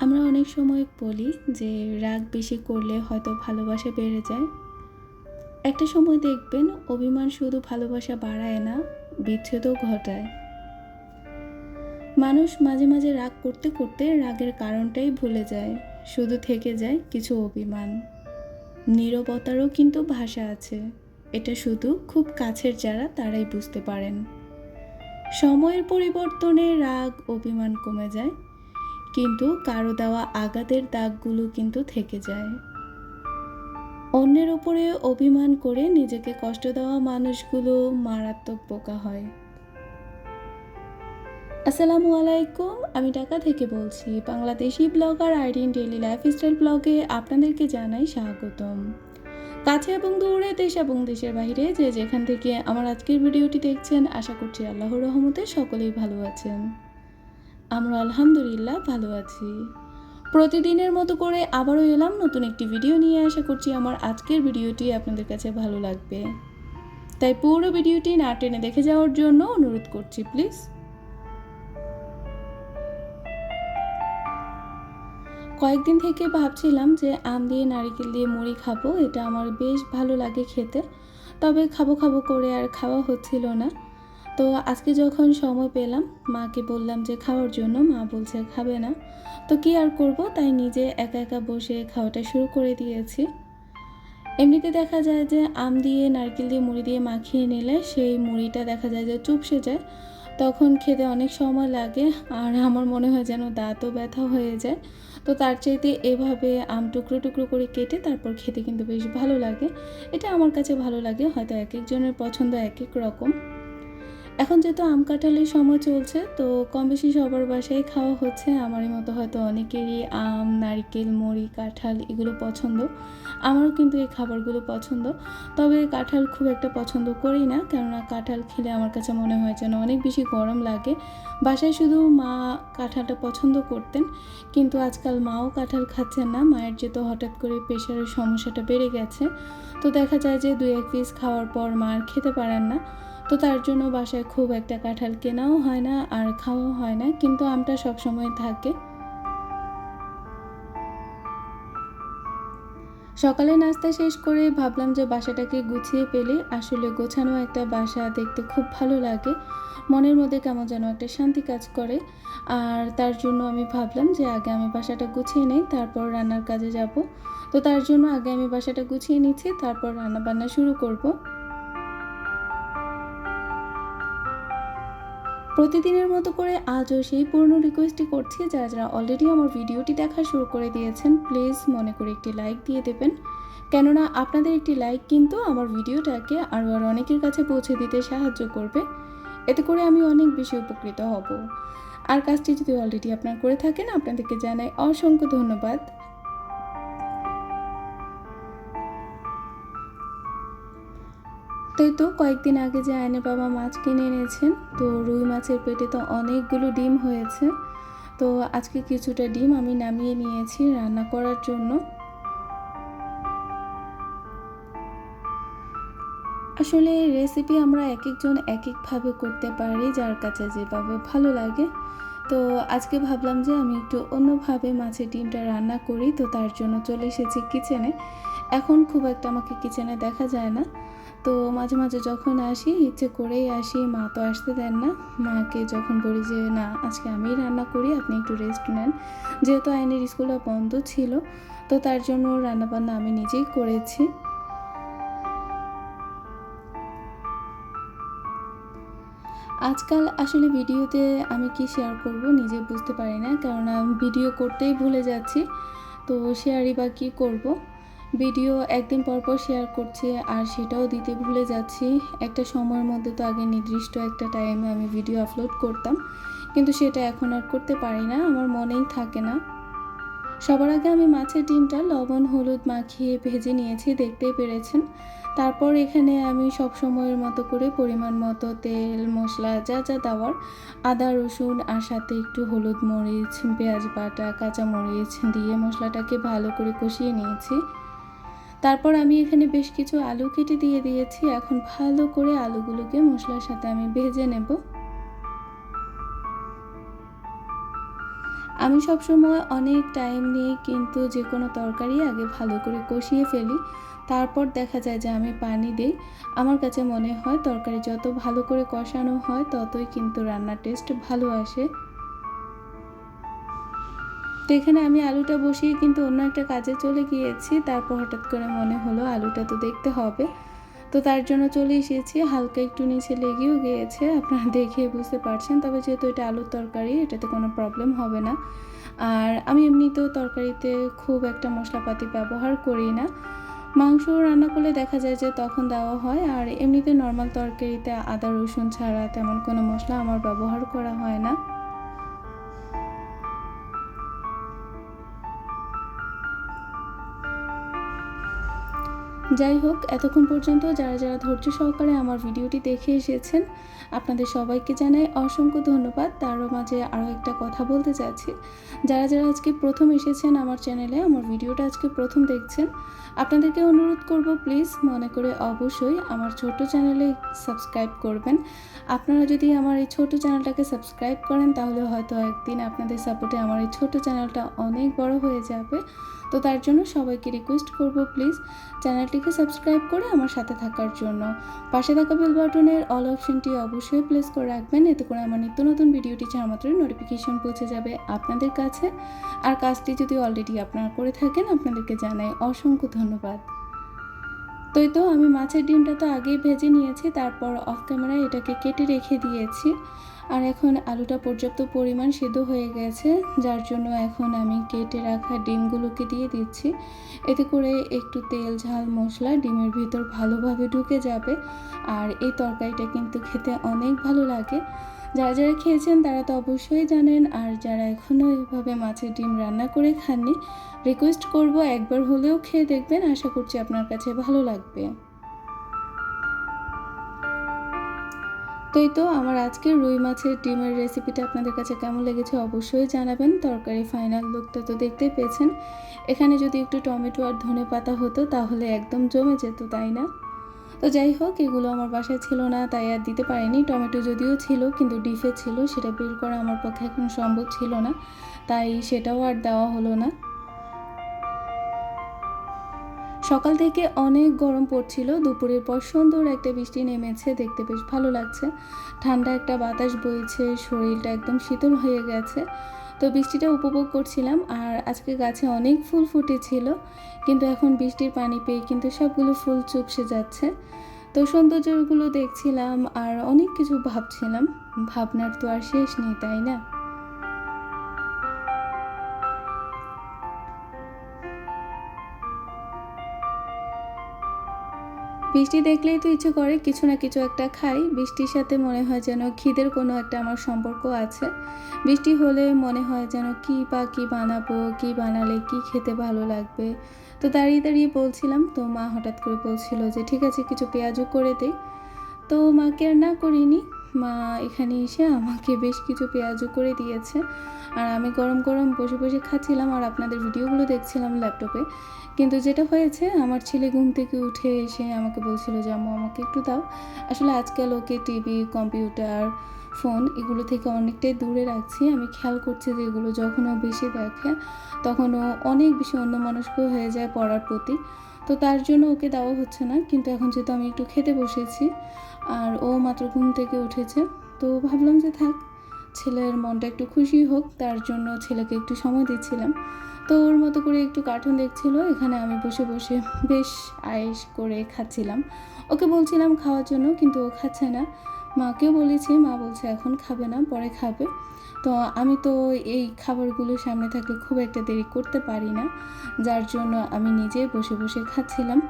আমরা অনেক সময় বলি যে রাগ বেশি করলে হয়তো ভালোবাসা বেড়ে যায়। একটা সময় দেখবেন অভিমান শুধু ভালোবাসা বাড়ায় না, বিচ্ছেদও ঘটায়। মানুষ মাঝে মাঝে রাগ করতে করতে রাগের কারণটাই ভুলে যায়। শুধু থেকে যায় কিছু অভিমান। নীরবতারও কিন্তু ভাষা আছে। এটা শুধু খুব কাছের যারা তারাই বুঝতে পারেন। সময়ের পরিবর্তনে রাগ, অভিমান কমে যায়। কিন্তু কারও দেওয়া আঘাতের দাগগুলো কিন্তু থেকে যায়। অন্যের ওপরে অভিমান করে নিজেকে কষ্ট দেওয়া মানুষগুলো মারাত্মক বোকা হয়। আসসালামু আলাইকুম, আমি ঢাকা থেকে বলছি, বাংলাদেশি ব্লগার আইডিন ডেইলি লাইফস্টাইল ব্লগে আপনাদেরকে জানাই স্বাগতম। কাছে এবং দূরে, দেশ এবং দেশের বাইরে যে যেখান থেকে আমার আজকের ভিডিওটি দেখছেন, আশা করছি আল্লাহর রহমতে সকলেই ভালো আছেন। আমরা আলহামদুলিল্লাহ ভালো আছি। প্রতিদিনের মতো করে আবারও এলাম নতুন একটি ভিডিও নিয়ে। আশা করছি আমার আজকের ভিডিওটি আপনাদের কাছে ভালো লাগবে। তাই পুরো ভিডিওটি না টেনে দেখে যাওয়ার জন্য অনুরোধ করছি, প্লিজ। কয়েকদিন থেকে ভাবছিলাম যে আম দিয়ে নারিকেল দিয়ে মুড়ি খাব, এটা আমার বেশ ভালো লাগে খেতে। তবে খাব খাব করে আর খাওয়া হচ্ছিল না। তো আজকে যখন সময় পেলাম, মাকে বললাম যে খাওয়ার জন্য, মা বলছে খাবে না। তো কি আর করব? তাই নিজে একা একা বসে খাওয়াটা শুরু করে দিয়েছি। এমনিতে দেখা যায় যে আম দিয়ে, নারকেল দিয়ে, মুড়ি দিয়ে মাখিয়ে নিলে সেই মুড়িটা দেখা যায় যে চুপসে যায়। তখন খেতে অনেক সময় লাগে, আর আমার মনে হয় যেন দাঁতও ব্যথা হয়ে যায়। তো তার চাইতে এভাবে আম টুকরো টুকরো করে কেটে তারপর খেতে কিন্তু বেশ ভালো লাগে। এটা আমার কাছে ভালো লাগে, হয়তো এক একজনের পছন্দ এক এক রকম। এখন যেহেতু আম কাঁঠালের সময় চলছে, তো কম বেশি সবার বাসায় খাওয়া হচ্ছে। আমারই মতো হয়তো অনেকেরই আম, নারকেল, মুড়ি, কাঁঠাল এগুলো পছন্দ। আমারও কিন্তু এই খাবারগুলো পছন্দ। তবে কাঁঠাল খুব একটা পছন্দ করি না, কেননা কাঁঠাল খেলে আমার কাছে মনে হয় যেন অনেক বেশি গরম লাগে। বাসায় শুধু মা কাঁঠালটা পছন্দ করতেন, কিন্তু আজকাল মাও কাঁঠাল খাচ্ছেন না। মায়ের যেহেতু হঠাৎ করে প্রেশারের সমস্যাটা বেড়ে গেছে, তো দেখা যায় যে দু এক পিস খাওয়ার পর মা আর খেতে পারেন না। তো তার জন্য বাসায় খুব একটা কাঁঠাল কেনাও হয় না আর খাওয়াও হয় না, কিন্তু আমটা সব সময় থাকে। সকালে নাস্তা শেষ করে ভাবলাম যে বাসাটাকে গুছিয়ে পেলে আসলে গোছানো একটা বাসা দেখতে খুব ভালো লাগে, মনের মধ্যে কেমন যেন একটা শান্তি কাজ করে। আর তার জন্য আমি ভাবলাম যে আগে আমি বাসাটা গুছিয়ে নেই, তারপর রান্নার কাজে যাব। তো তার জন্য আগে আমি বাসাটা গুছিয়ে নিচ্ছি, তারপর রান্না বান্না শুরু করব। প্রতিদিনের মতো করে আজও সেই পুরনো রিকোয়েস্টই করছি, যারা যারা অলরেডি আমার ভিডিওটি দেখা শুরু করে দিয়েছেন প্লিজ মনে করে একটি লাইক দিয়ে দেবেন। কেননা আপনাদের একটি লাইক কিন্তু আমার ভিডিওটাকে আরও আর অনেকের কাছে পৌঁছে দিতে সাহায্য করবে। এতে করে আমি অনেক বেশি উপকৃত হব। আর কাজটি যদি অলরেডি আপনার করে থাকেন, আপনাদেরকে জানাই অসংখ্য ধন্যবাদ। তাই তো, কয়েকদিন আগে যে আয়নের বাবা মাছ কিনে এনেছেন, তো রুই মাছের পেটে তো অনেকগুলো ডিম হয়েছে। তো আজকে কিছুটা ডিম আমি নামিয়ে নিয়েছি রান্না করার জন্য। আসলে রেসিপি আমরা এক একজন এক একভাবে করতে পারি, যার কাছে যেভাবে ভালো লাগে। তো আজকে ভাবলাম যে আমি একটু অন্যভাবে মাছের ডিমটা রান্না করি, তো তার জন্য চলে এসেছি কিচেনে এখন খুব একটা আমাকে কিচেনে দেখা যায় না। তো মাঝে মাঝে যখন আসি, ইচ্ছে করেই আসি, মা তো আসতে দেন না। মাকে যখন বলি যে, না, আজকে আমি রান্না করি, আপনি একটু রেস্ট নেন। যেহেতু আইনের স্কুলটা বন্ধ ছিল, তো তার জন্য রান্নাবান্না আমি নিজেই করেছি। আজকাল আসলে ভিডিওতে আমি কি শেয়ার করব নিজে বুঝতে পারি না, কেননা ভিডিও করতেই ভুলে যাচ্ছি। তো শেয়ারই বা কী করব? ভিডিও একদিন পর পর শেয়ার করছি আর সেটাও দিতে ভুলে যাচ্ছি। একটা সময়ের মধ্যে তো আগে নির্দিষ্ট একটা টাইমে আমি ভিডিও আপলোড করতাম। কিন্তু সেটা এখন আর করতে পারি না, আমার মনেই থাকে না। সবার আগে আমি মাছের ডিমটা লবণ, হলুদ মাখিয়ে ভেজে নিয়েছি, দেখতেই পেরেছেন। তারপর এখানে আমি সব সময়ের মতো করে পরিমাণ মতো তেল, মশলা, যা যা দেওয়ার, আদা, রসুন আর সাথে একটু হলুদ মরিচ, পেঁয়াজ বাটা কাঁচা মরিচ দিয়ে মশলাটাকে ভালো করে কষিয়ে নিয়েছি। তারপর আমি এখানে বেশ কিছু আলু কেটে দিয়ে দিয়েছি। এখন ভালো করে আলুগুলোকে মশলার সাথে আমি ভেজে নেব। আমি সবসময় অনেক টাইম নিয়ে কিন্তু যে কোনো তরকারি আগে ভালো করে কষিয়ে ফেলি। তারপর দেখা যায় যে আমি পানি দিই। আমার কাছে মনে হয় তরকারি যত ভালো করে কষানো হয়, ততই কিন্তু রান্নার টেস্ট ভালো আসে। তো এখানে আমি আলুটা বসিয়ে কিন্তু অন্য একটা কাজে চলে গিয়েছি। তারপর হঠাৎ করে মনে হলো আলুটা তো দেখতে হবে। তো তার জন্য চলে এসেছি। হালকা একটু নিচে লেগেও গিয়েছে। আপনারা দেখে বুঝতে পারছেন। তবে যেহেতু এটা আলুর তরকারি, এটাতে কোনো প্রবলেম হবে না। আর আমি এমনিতেও তরকারিতে খুব একটা মশলাপাতি ব্যবহার করি না। মাংস রান্না করলে দেখা যায় যে তখন দেওয়া হয়। আর এমনিতে নর্মাল তরকারিতে আদা, রসুন ছাড়া তেমন কোনো মশলা আমার ব্যবহার করা হয় না। যাই হোক, এতক্ষণ পর্যন্ত যারা যারা ধৈর্য সহকারে আমার ভিডিওটি দেখে এসেছেন, আপনাদের সবাইকে জানাই অসংখ্য ধন্যবাদ। তারও মাঝে আরও একটা কথা বলতে চাচ্ছি। যারা যারা আজকে প্রথম এসেছেন আমার চ্যানেলে, আমার ভিডিওটা আজকে প্রথম দেখছেন, আপনাদেরকে অনুরোধ করব প্লিজ মনে করে অবশ্যই আমার ছোট চ্যানেলে সাবস্ক্রাইব করবেন। আপনারা যদি আমার এই ছোট চ্যানেলটাকে সাবস্ক্রাইব করেন, তাহলে হয়তো একদিন আপনাদের সাপোর্টে আমার এই ছোট চ্যানেলটা অনেক বড় হয়ে যাবে। তো তার জন্য সবাইকে রিকোয়েস্ট করব প্লিজ চ্যানেলটিকে সাবস্ক্রাইব করে আমার সাথে থাকার জন্য। পাশে থাকা বেল বাটনের অল অপশনটি অবশ্যই প্লেস করে রাখবেন, এতে করে আমার নিত্য নতুন ভিডিওটি ছাড়া মাত্রই নোটিফিকেশন পৌঁছে যাবে আপনাদের কাছে। আর কাজটি যদি অলরেডি আপনারা করে থাকেন, আপনাদেরকে জানাই অসংখ্য ধন্যবাদ। তো তো আমি মাছের ডিমটা তো আগেই ভেজে নিয়েছি, তারপর অফ ক্যামেরায় এটাকে কেটে রেখে দিয়েছি। আর এখন আলুটা পর্যাপ্ত পরিমাণ সিদ্ধ হয়ে গেছে, যার জন্য এখন আমি কেটে রাখা ডিমগুলোকে দিয়ে দিচ্ছি। এতে করে একটু তেল, ঝাল, মশলা ডিমের ভিতর ভালোভাবে ঢুকে যাবে। আর এই তরকারিটা কিন্তু খেতে অনেক ভালো লাগে। যারা যারা খেয়েছেন তারা তো অবশ্যই জানেন, আর যারা এখনও এইভাবে মাছের ডিম রান্না করে খাননি রিকোয়েস্ট করব একবার হলেও খেয়ে দেখবেন। আশা করছি আপনার কাছে ভালো লাগবে। তো তো আমার আজকের রুই মাছের ডিমের রেসিপিটা আপনাদের কাছে কেমন লেগেছে অবশ্যই জানাবেন। তরকারি ফাইনাল লুকটা তো দেখতেই পেয়েছেন। এখানে যদি একটু টমেটো আর ধনে পাতা হতো তাহলে একদম জমে যেত, তাই না? তো যাই হোক, এগুলো আমার বাসায় ছিল না, তাই আর দিতে পারিনি। টমেটো যদিও ছিল, কিন্তু ডিফে ছিল, সেটা বের করা আমার পক্ষে এখন সম্ভব ছিল না। তাই সেটাও আর দেওয়া হলো না। সকাল থেকে অনেক গরম পড়ছিল। দুপুরের পর সুন্দর একটা বৃষ্টি নেমেছে, দেখতে বেশ ভালো লাগছে। ঠান্ডা একটা বাতাস বইছে, শরীরটা একদম শীতল হয়ে গেছে। তো বৃষ্টিটা উপভোগ করছিলাম আর আজকে গাছে অনেক ফুল ফুটেছিল, কিন্তু এখন বৃষ্টির পানি পেয়ে কিন্তু সবগুলো ফুল চুপসে যাচ্ছে। তো সৌন্দর্যগুলো দেখছিলাম আর অনেক কিছু ভাবছিলাম। ভাবনার তো আর শেষ নেই, তাই না? বৃষ্টি দেখলেই তো ইচ্ছে করে কিছু না কিছু একটা খাই। বৃষ্টির সাথে মনে হয় যেন খিদের কোনো একটা আমার সম্পর্ক আছে। বৃষ্টি হলে মনে হয় যেন কি বা কি বানাবো, কি বানালে কি খেতে ভালো লাগবে। তো দাঁড়িয়ে দাঁড়িয়ে বলছিলাম, তো মা হঠাৎ করে বলছিল যে, ঠিক আছে, কিছু পেঁয়াজও করে দে। তো মাকে আর না করিনি। মা এখানে এসে আমাকে বেশ কিছু পেঁয়াজও করে দিয়েছে। আর আমি গরম গরম বসে বসে খাচ্ছিলাম আর আপনাদের ভিডিওগুলো দেখছিলাম ল্যাপটপে। কিন্তু যেটা হয়েছে, আমার ছেলে ঘুম থেকে উঠে এসে আমাকে বলছিল যে, আম্মু, আমাকে একটু দাও। আসলে আজকাল ওকে টিভি, কম্পিউটার ফোন এগুলো থেকে অনেকটাই দূরে রাখছি। আমি খেয়াল করছি যে এগুলো যখন ও বেশি দেখে, তখন ও অনেক বেশি অন্যমনস্ক হয়ে যায় পড়ার প্রতি। তো তার জন্য ওকে দেওয়া হচ্ছে না, কিন্তু এখন যেহেতু আমি একটু খেতে বসেছি আর ও মাত্র ঘুম থেকে উঠেছে, তো ভাবলাম যে থাক, ছেলের মনটা একটু খুশি হোক, তার জন্য ছেলেকে একটু সময় দিচ্ছিলাম। তো ওর মতো করে একটু কার্টুন দেখছিল, এখানে আমি বসে বসে বেশ আয়েস করে খাচ্ছিলাম। ওকে বলছিলাম খাওয়ার জন্য, কিন্তু ও খাচ্ছে না। মাকেও বলেছি, মা বলছে এখন খাবে না, পরে খাবে। তো আমি তো এই খাবারগুলো সামনে থাকলে খুব একটা দেরি করতে পারি না। যার জন্য আমি নিজে বসে বসে খাচ্ছিলাম।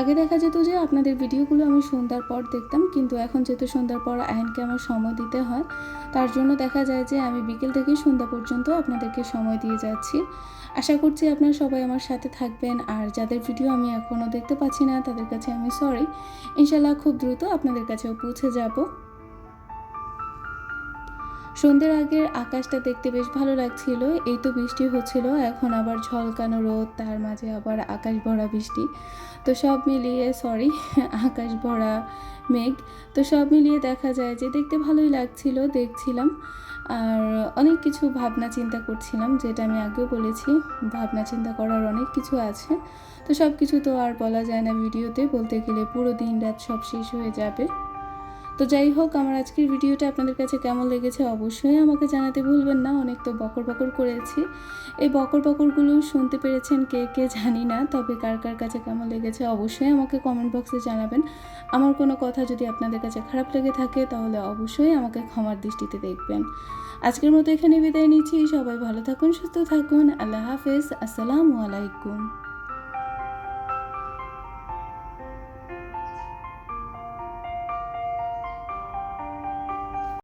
আগে দেখা যেত যে আপনাদের ভিডিওগুলো আমি সন্ধ্যার পর দেখতাম, কিন্তু এখন যেহেতু সন্ধ্যার পর আয়নকে আমার সময় দিতে হয়, তার জন্য দেখা যায় যে আমি বিকেল থেকে সন্ধ্যা পর্যন্ত আপনাদেরকে সময় দিয়ে যাচ্ছি। আশা করছি আপনারা সবাই আমার সাথে থাকবেন, আর যাদের ভিডিও আমি এখনও দেখতে পাচ্ছি না, তাদের কাছে আমি সরি ইনশাল্লাহ খুব দ্রুত আপনাদের কাছেও পৌঁছে যাব। সন্ধ্যের আগের আকাশটা দেখতে বেশ ভালো লাগছিল। এই তো বৃষ্টি হচ্ছিল, এখন আবার ঝলকানো রোদ, তার মাঝে আবার আকাশ ভরা বৃষ্টি। তো সব মিলিয়ে সরি আকাশ ভরা মেঘ। তো সব মিলিয়ে দেখা যায় যে দেখতে ভালোই লাগছিল, দেখছিলাম। আর অনেক কিছু ভাবনা চিন্তা করছিলাম, যেটা আমি আগেও বলেছি, ভাবনা চিন্তা করার অনেক কিছু আছে। তো সব কিছু তো আর বলা যায় না ভিডিওতে, বলতে গেলে পুরো দিন রাত সব শেষ হয়ে যাবে। তো যাই হোক, আমার আজকের ভিডিওটা আপনাদের কাছে কেমন লেগেছে অবশ্যই আমাকে জানাতে ভুলবেন না, অনেক তো বকর বকর করেছি। এই বকর বকরগুলো শুনতে পেরেছেন কে কে জানি না, তবে কার কার কাছে কেমন লেগেছে অবশ্যই আমাকে কমেন্ট বক্সে জানাবেন। আমার কোনো কথা যদি আপনাদের কাছে খারাপ লেগে থাকে, তাহলে অবশ্যই আমাকে ক্ষমার দৃষ্টিতে দেখবেন। আজকের মতো এখানে বিদায় নিচ্ছি, সবাই ভালো থাকুন, সুস্থ থাকুন, আল্লাহ হাফেজ, আসসালামু আলাইকুম।